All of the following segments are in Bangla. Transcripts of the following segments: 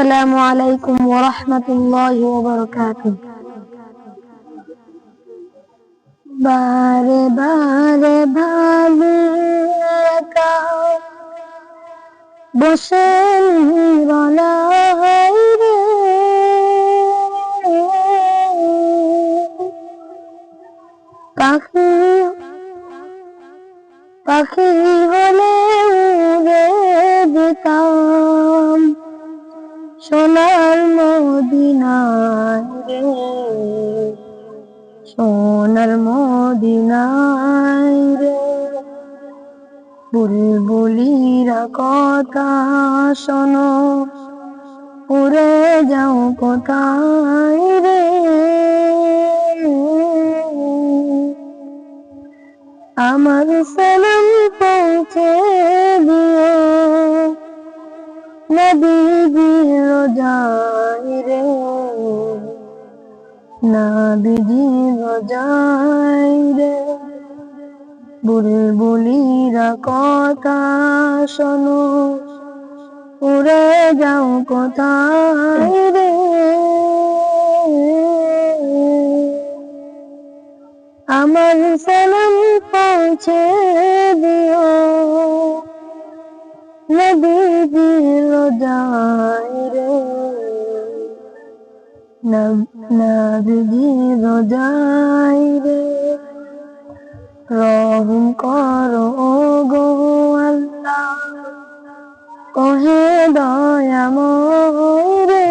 السلام عليكم ورحمة الله وبركاته বারে বারে ভাবে একা বসে নিরলাই রে পাখি পাখি হলে উড়ে যেতাম সোনার মদিনায় রে। সোনার মদিনায় রে। বুলবুলিরা কথা শোনো, উড়ে যাও কোথায় রে? আমার সালাম পৌঁছে নবীজি রোজাই রে। বুলবুলিরা কথা শোনো, উড়ে যাও কোথায় রে? আমার সালাম পৌঁছে দিও। নবীজি রোজাই রে রোজাই রে। রহম করো গো আল্লাহ। কহে দয়াময় রে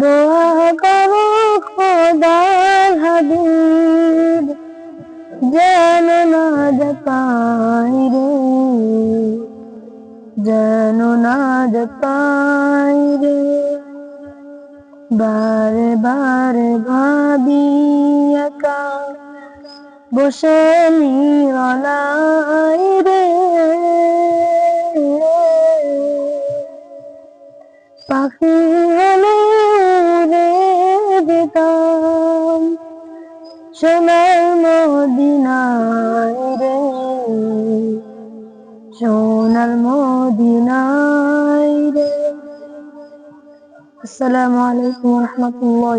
দোয়া করো খোদার হাবিব, যেন না রে। যেন না পাই রে। বারে বারে ভাবি বসে নিরলাই রে। পাখি হলে উড়ে যেতাম। সোনার মদিনায় রে। সোনার মদিনায় রে। আসসালামু আলাইকুম রহমতুল্লাহ